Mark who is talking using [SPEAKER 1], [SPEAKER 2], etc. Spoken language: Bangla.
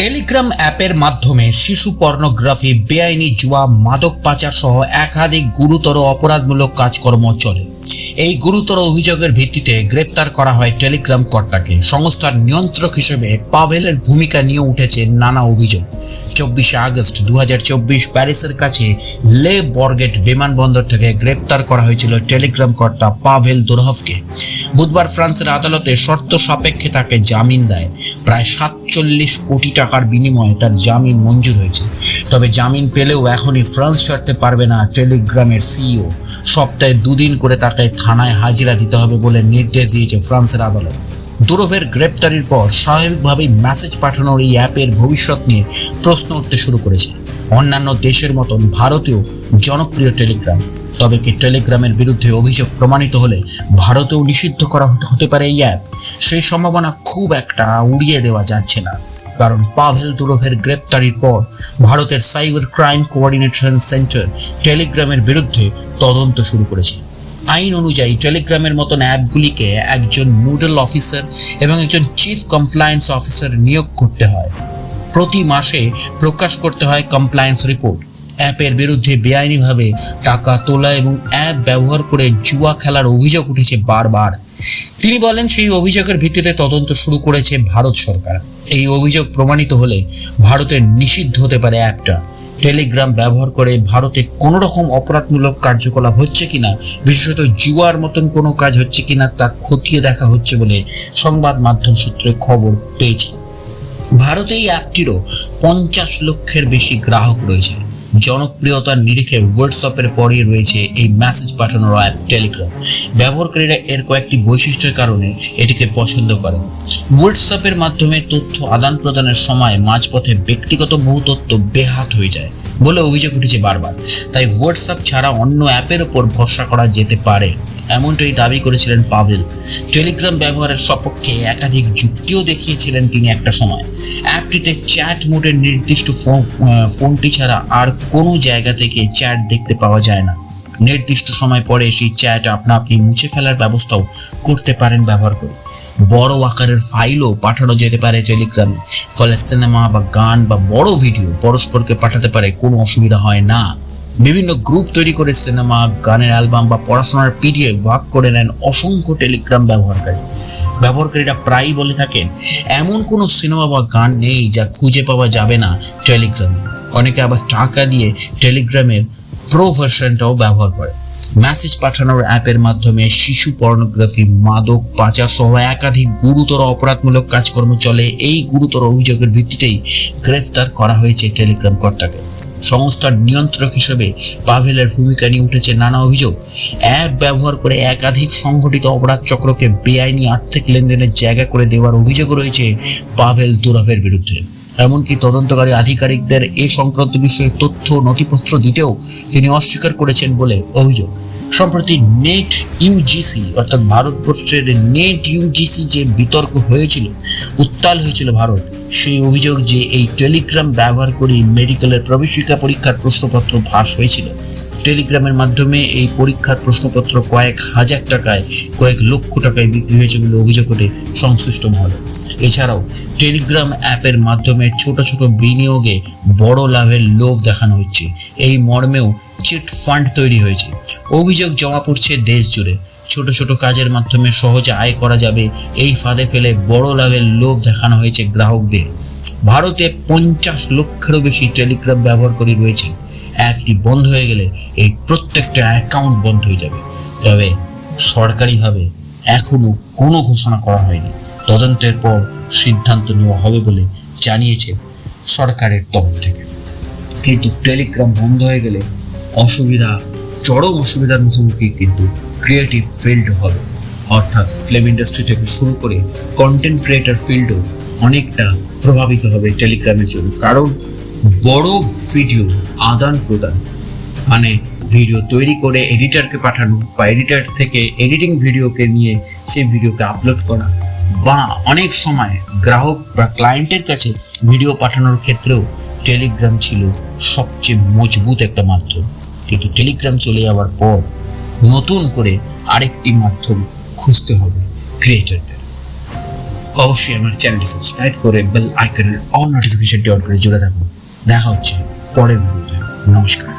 [SPEAKER 1] টেলিগ্রাম অ্যাপের মাধ্যমে শিশু পর্নোগ্রাফি বেআইনি জুয়া, মাদক পাচার সহ একাধিক গুরুতর অপরাধমূলক কাজকর্ম চলে। এই গুরুতর অভিযোগের ভিত্তিতে গ্রেফতার করা হয় টেলিগ্রাম কর্তাকে। সংস্থার নিয়ন্ত্রক হিসেবে পাভেলের ভূমিকা নিয়ে উঠেছে নানা অভিযোগ। চব্বিশে আগস্ট দুহাজার চব্বিশ প্যারিসের কাছে লে বর্গেট বিমানবন্দর থেকে গ্রেফতার করা হয়েছিল টেলিগ্রাম কর্তা পাভেল দুরহভকে। বুধবার ফ্রান্সের আদালতে শর্ত সাপেক্ষে তাকে জামিন দেয়। প্রায় সাতচল্লিশ কোটি টাকার বিনিময়ে তার জামিন মঞ্জুর হয়েছে। তবে জামিন পেলেও এখনই ফ্রান্স ছাড়তে পারবে না টেলিগ্রামের সিইও। সপ্তাহে দুদিন করে তাকে থানায় হাজিরা দিতে হবে বলে নির্দেশ দিয়েছে ফ্রান্সের আদালত। দুরভের গ্রেপ্তারির পর স্বাভাবিকভাবেই মেসেজ পাঠানোর এই অ্যাপের ভবিষ্যৎ নিয়ে প্রশ্ন উঠতে শুরু করেছে। অন্যান্য দেশের মতন ভারতেও জনপ্রিয় টেলিগ্রাম। তবে কি টেলিগ্রামের বিরুদ্ধে অভিযোগ প্রমাণিত হলে ভারতেও নিষিদ্ধ করা হতে পারে এই অ্যাপ? সেই সম্ভাবনা খুব একটা উড়িয়ে দেওয়া যাচ্ছে না। কারণ পাভেল দুরভের গ্রেপ্তারির পর ভারতের সাইবার ক্রাইম কোঅর্ডিনেশন সেন্টার টেলিগ্রামের বিরুদ্ধে তদন্ত শুরু করেছে। আইন অনুযায়ী টেলিগ্রামের মতন অ্যাপগুলিকে একজন নোডাল অফিসার এবং একজন চিফ কমপ্লায়েন্স অফিসার নিয়োগ করতে হয়। প্রতি মাসে প্রকাশ করতে হয় কমপ্লায়েন্স রিপোর্ট। অ্যাপের বিরুদ্ধে বেআইনিভাবে টাকা তোলা এবং অ্যাপ ব্যবহার করে জুয়া খেলার অভিযোগ উঠেছে বারবার। তিনি বলেন সেই অভিযোগের ভিত্তিতে তদন্ত শুরু করেছে ভারত সরকার। এই অভিযোগ প্রমাণিত হলে ভারতের নিষিদ্ধ হতে পারে অ্যাপটা। টেলিগ্রাম ব্যবহার করে ভারতে কোনো রকম অপরাধমূলক কার্যকলাপ হচ্ছে কিনা, বিশেষত জুয়ার মতন কোনো কাজ হচ্ছে কিনা তা খতিয়ে দেখা হচ্ছে বলে সংবাদ মাধ্যম সূত্রে খবর পেয়েছে। ভারতে এই অ্যাপটিরও পঞ্চাশ লক্ষের বেশি গ্রাহক রয়েছে। জনপ্রিয়তার নিরিখে হোয়াটসঅ্যাপের পরেই রয়েছে এই মেসেজ পাঠানোর অ্যাপ টেলিগ্রাম ব্যবহারকারীরা এর কয়েকটি বৈশিষ্ট্যের কারণে এটিকে পছন্দ করেন। হোয়াটসঅ্যাপের মাধ্যমে তথ্য আদান প্রদানের সময় মাঝপথে ব্যক্তিগত বহু তথ্য বেহাত হয়ে যায়। বলে অভিযোগ উঠেছে বারবার। তাই হোয়াটসঅ্যাপ ছাড়া অন্য অ্যাপের ওপর ভরসা করা যেতে পারে এমনটাই দাবি করেছিলেন পাভেল। টেলিগ্রাম ব্যবহারের সপক্ষে একাধিক যুক্তিও দেখিয়েছিলেন তিনি একটা সময়। অ্যাপটিতে চ্যাট মোডের নির্দিষ্ট ফো- আহ, ফোনটি ছাড়া আর কোনো জায়গা থেকে চ্যাট দেখতে পাওয়া যায় না। নির্দিষ্ট সময় পরে সেই চ্যাট আপনা আপনি মুছে ফেলার ব্যবস্থাও করতে পারেন ব্যবহার করে। বড় আকারের ফাইলও পাঠানো যেতে পারে টেলিগ্রামে ফলে সিনেমা বা গান বা বড় ভিডিও পরস্পরকে পাঠাতে পারে, কোনো অসুবিধা হয় না। বিভিন্ন গ্রুপ তৈরি করে সিনেমা গানের অ্যালবাম বা পড়াশোনার পিডিএফ ভাগ করে নেন অসংখ্য টেলিগ্রাম ব্যবহারকারী। ব্যবহারকারীরা প্রায়ই বলে থাকেন, এমন কোনো সিনেমা বা গান নেই যা খুঁজে পাওয়া যাবে না টেলিগ্রামে অনেকে আবার টাকা দিয়ে টেলিগ্রামের প্রো ভার্সনটাও ব্যবহার করে মেসেজ পাঠানোর অ্যাপের মাধ্যমে শিশু পর্নোগ্রাফি মাদক পাচার সহ একাধিক গুরুতর অপরাধমূলক কাজকর্ম চলে। এই গুরুতর অভিযোগের ভিত্তিতেই গ্রেফতার করা হয়েছে টেলিগ্রাম কর্তাকে। সংস্থার নিয়ন্ত্রক হিসেবে পাভেলের ভূমিকা নিয়ে উঠেছে নানা অভিযোগ। অ্যাপ ব্যবহার করে একাধিক সংগঠিত অপরাধ চক্রকে বেআইনি আর্থিক লেনদেনের জায়গা করে দেওয়ার অভিযোগ রয়েছে পাভেল দুরাভের বিরুদ্ধে। এমনকি তদন্তকারী আধিকারিকদের এ সংক্রান্ত বিষয়ে তথ্য নথিপত্র দিতেও তিনি অস্বীকার করেছেন বলে অভিযোগ। সম্প্রতি নেট ইউজিসি, অর্থাৎ ভারতবর্ষের নেট ইউজিসি যে বিতর্ক হয়েছিল, উত্তাল হয়েছিল ভারত। সেই অভিযোগ যে এই টেলিগ্রাম ব্যবহার করে মেডিকেলের প্রবেশিকা পরীক্ষার প্রশ্নপত্র ফাঁস হয়েছিল। টেলিগ্রামের মাধ্যমে এই পরীক্ষার প্রশ্নপত্র কয়েক হাজার টাকায়, কয়েক লক্ষ টাকায় বিক্রি হয়েছে বলে অভিযোগ ওঠে সংশ্লিষ্ট মহলে। এছাড়াও টেলিগ্রাম অ্যাপের মাধ্যমে ছোট ছোট বিনিয়োগে বড় লাভের লোভ দেখানো হচ্ছে। এই মর্মেও চিট ফান্ড তৈরি হয়েছে। অভিযোগ জমা পড়ছে দেশ জুড়ে। ছোট ছোট কাজের মাধ্যমে সহজে আয় করা যাবে। এই ফাঁদে ফেলে বড় লাভের লোভ দেখানো হয়েছে গ্রাহকদের। ভারতে পঞ্চাশ লক্ষেরও বেশি টেলিগ্রাম ব্যবহারকারী রয়েছে। অ্যাপটি বন্ধ হয়ে গেলে এই প্রত্যেকটা অ্যাকাউন্ট বন্ধ হয়ে যাবে। তবে সরকারিভাবে এখনও কোনো ঘোষণা করা হয়নি। তদন্তের পর সিদ্ধান্ত নেওয়া হবে বলে জানিয়েছে সরকারের তরফ থেকে। কিন্তু টেলিগ্রাম বন্ধ হয়ে গেলে অসুবিধা চরম অসুবিধার মুখোমুখি কিন্তু ক্রিয়েটিভ ফিল্ড হবে অর্থাৎ ফিল্ম ইন্ডাস্ট্রি থেকে শুরু করে কন্টেন্ট ক্রিয়েটার ফিল্ডও অনেকটা প্রভাবিত হবে টেলিগ্রামের জন্য। কারণ বড় ভিডিও আদান প্রদান মানে ভিডিও তৈরি করে এডিটরকে পাঠানো বা এডিটার থেকে এডিটিং ভিডিওকে নিয়ে সেই ভিডিওকে আপলোড করা বা অনেক সময় গ্রাহক বা ক্লায়েন্টের কাছে ভিডিও পাঠানোর ক্ষেত্রেও টেলিগ্রাম ছিল সবচেয়ে মজবুত একটা মাধ্যম। কিন্তু টেলিগ্রাম চলে যাওয়ার পর নতুন করে আরেকটি মাধ্যম খুঁজতে হবে ক্রিয়েটারদের অবশ্যই আমার চ্যানেলটি সাবস্ক্রাইব করে বেল আইকনের অল নোটিফিকেশনটি অন করে জুড়ে থাকুন। দেখা হচ্ছে পরের ভিডিওতে নমস্কার।